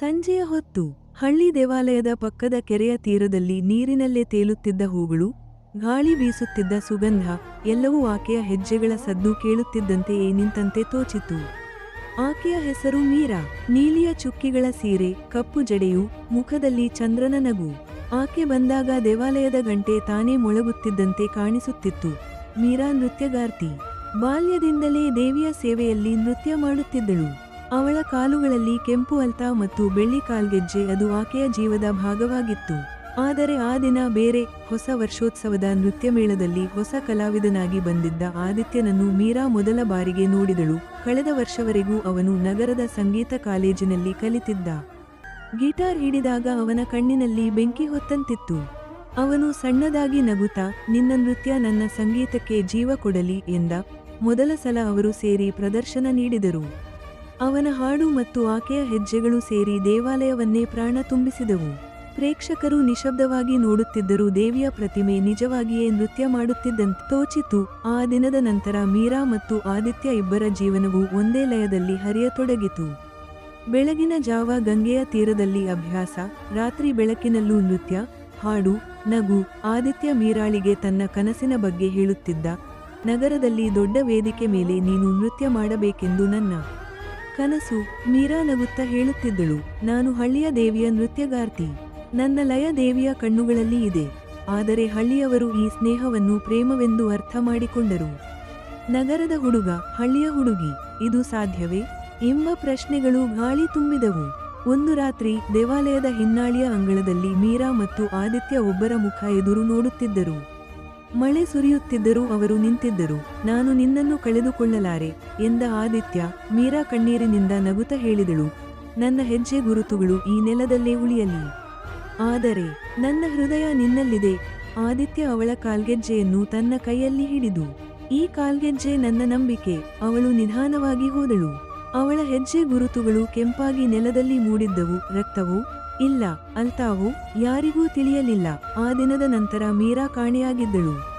ಸಂಜೆಯ ಹೊತ್ತು ಹಳ್ಳಿ ದೇವಾಲಯದ ಪಕ್ಕದ ಕೆರೆಯ ತೀರದಲ್ಲಿ ನೀರಿನಲ್ಲೇ ತೇಲುತ್ತಿದ್ದ ಹೂಗಳು, ಗಾಳಿ ಬೀಸುತ್ತಿದ್ದ ಸುಗಂಧ, ಎಲ್ಲವೂ ಆಕೆಯ ಹೆಜ್ಜೆಗಳ ಸದ್ದು ಕೇಳುತ್ತಿದ್ದಂತೆಯೇ ನಿಂತಂತೆ ತೋಚಿತು. ಆಕೆಯ ಹೆಸರು ಮೀರಾ. ನೀಲಿಯ ಚುಕ್ಕಿಗಳ ಸೀರೆ, ಕಪ್ಪು ಜಡೆಯು, ಮುಖದಲ್ಲಿ ಚಂದ್ರನ ನಗು. ಆಕೆ ಬಂದಾಗ ದೇವಾಲಯದ ಗಂಟೆ ತಾನೇ ಮೊಳಗುತ್ತಿದ್ದಂತೆ ಕಾಣಿಸುತ್ತಿತ್ತು. ಮೀರಾ ನೃತ್ಯಗಾರ್ತಿ. ಬಾಲ್ಯದಿಂದಲೇ ದೇವಿಯ ಸೇವೆಯಲ್ಲಿ ನೃತ್ಯ ಮಾಡುತ್ತಿದ್ದಳು. ಅವಳ ಕಾಲುಗಳಲ್ಲಿ ಕೆಂಪು ಅಲ್ತ ಮತ್ತು ಬೆಳ್ಳಿ ಕಾಲ್ಗೆಜ್ಜೆ ಅದು ಆಕೆಯ ಜೀವದ ಭಾಗವಾಗಿತ್ತು. ಆದರೆ ಆ ದಿನ ಬೇರೆ ಹೊಸ ವರ್ಷೋತ್ಸವದ ನೃತ್ಯ ಮೇಳದಲ್ಲಿ ಹೊಸ ಕಲಾವಿದನಾಗಿ ಬಂದಿದ್ದ ಆದಿತ್ಯನನ್ನು ಮೀರಾ ಮೊದಲ ಬಾರಿಗೆ ನೋಡಿದಳು. ಕಳೆದ ವರ್ಷವರೆಗೂ ಅವನು ನಗರದ ಸಂಗೀತ ಕಾಲೇಜಿನಲ್ಲಿ ಕಲಿತಿದ್ದ. ಗಿಟಾರ್ ಹಿಡಿದಾಗ ಅವನ ಕಣ್ಣಿನಲ್ಲಿ ಬೆಂಕಿ ಹೊತ್ತಂತಿತ್ತು. ಅವನು ಸಣ್ಣದಾಗಿ ನಗುತ್ತಾ, ನಿನ್ನ ನೃತ್ಯ ನನ್ನ ಸಂಗೀತಕ್ಕೆ ಜೀವ ಕೊಡಲಿ ಎಂದ. ಮೊದಲ ಸಲ ಅವರು ಸೇರಿ ಪ್ರದರ್ಶನ ನೀಡಿದರು. ಅವನ ಹಾಡು ಮತ್ತು ಆಕೆಯ ಹೆಜ್ಜೆಗಳು ಸೇರಿ ದೇವಾಲಯವನ್ನೇ ಪ್ರಾಣ ತುಂಬಿಸಿದವು. ಪ್ರೇಕ್ಷಕರು ನಿಶಬ್ದವಾಗಿ ನೋಡುತ್ತಿದ್ದರೂ ದೇವಿಯ ಪ್ರತಿಮೆ ನಿಜವಾಗಿಯೇ ನೃತ್ಯ ಮಾಡುತ್ತಿದ್ದಂತೆ ತೋಚಿತು. ಆ ದಿನದ ನಂತರ ಮೀರಾ ಮತ್ತು ಆದಿತ್ಯ ಇಬ್ಬರ ಜೀವನವು ಒಂದೇ ಲಯದಲ್ಲಿ ಹರಿಯತೊಡಗಿತು. ಬೆಳಗಿನ ಜಾವ ಗಂಗೆಯ ತೀರದಲ್ಲಿ ಅಭ್ಯಾಸ, ರಾತ್ರಿ ಬೆಳಕಿನಲ್ಲೂ ನೃತ್ಯ, ಹಾಡು, ನಗು, ಆದಿತ್ಯ ಮೀರಾಳಿಗೆ ತನ್ನ ಕನಸಿನ ಬಗ್ಗೆ ಹೇಳುತ್ತಿದ್ದ. ನಗರದಲ್ಲಿ ದೊಡ್ಡ ವೇದಿಕೆ ಮೇಲೆ ನೀನು ನೃತ್ಯ ಮಾಡಬೇಕೆಂದು ನನ್ನ ಕನಸು ಮೀರಾ ನಗುತ್ತಾ ಹೇಳುತ್ತಿದ್ದಳು. ನಾನು ಹಳ್ಳಿಯ ದೇವಿಯ ನೃತ್ಯಗಾರ್ತಿ. ನನ್ನ ಲಯ ದೇವಿಯ ಕಣ್ಣುಗಳಲ್ಲಿ ಇದೆ. ಆದರೆ ಹಳ್ಳಿಯವರು ಈ ಸ್ನೇಹವನ್ನು ಪ್ರೇಮವೆಂದು ಅರ್ಥ ಮಾಡಿಕೊಂಡರು. ನಗರದ ಹುಡುಗ, ಹಳ್ಳಿಯ ಹುಡುಗಿ, ಇದು ಸಾಧ್ಯವೇ? ಎಂಬ ಪ್ರಶ್ನೆಗಳು ಗಾಳಿ ತುಂಬಿದವು. ಒಂದು ರಾತ್ರಿ ದೇವಾಲಯದ ಹಿನ್ನಾಳಿಯ ಅಂಗಳದಲ್ಲಿ ಮೀರಾ ಮತ್ತು ಆದಿತ್ಯ ಒಬ್ಬರ ಮುಖ ಎದುರು ನೋಡುತ್ತಿದ್ದರು. ಮಳೆ ಸುರಿಯುತ್ತಿದ್ದರೂ ಅವರು ನಿಂತಿದ್ದರು. ನಾನು ನಿನ್ನನ್ನು ಕಳೆದುಕೊಳ್ಳಲಾರೆ ಎಂದ ಆದಿತ್ಯ ಮೀರಾ ಕಣ್ಣೀರಿನಿಂದ ನಗುತ ಹೇಳಿದಳು. ನನ್ನ ಹೆಜ್ಜೆ ಗುರುತುಗಳು ಈ ನೆಲದಲ್ಲೇ ಉಳಿಯಲಿ. ಆದರೆ ನನ್ನ ಹೃದಯ ನಿನ್ನಲ್ಲಿದೆ. ಆದಿತ್ಯ ಅವಳ ಕಾಲ್ಗೆಜ್ಜೆಯನ್ನು ತನ್ನ ಕೈಯಲ್ಲಿ ಹಿಡಿದು, ಈ ಕಾಲ್ಗೆಜ್ಜೆ ನನ್ನ ನಂಬಿಕೆ. ಅವಳು ನಿಧಾನವಾಗಿ ಹೋದಳು. ಅವಳ ಹೆಜ್ಜೆ ಗುರುತುಗಳು ಕೆಂಪಾಗಿ ನೆಲದಲ್ಲಿ ಮೂಡಿದ್ದವು. ರಕ್ತವು ಇಲ್ಲ ಅಲ್ತಾವು ಯಾರಿಗೂ ತಿಳಿಯಲಿಲ್ಲ. ಆ ದಿನದ ನಂತರ ಮೀರಾ ಕಾಣೆಯಾಗಿದ್ದಳು.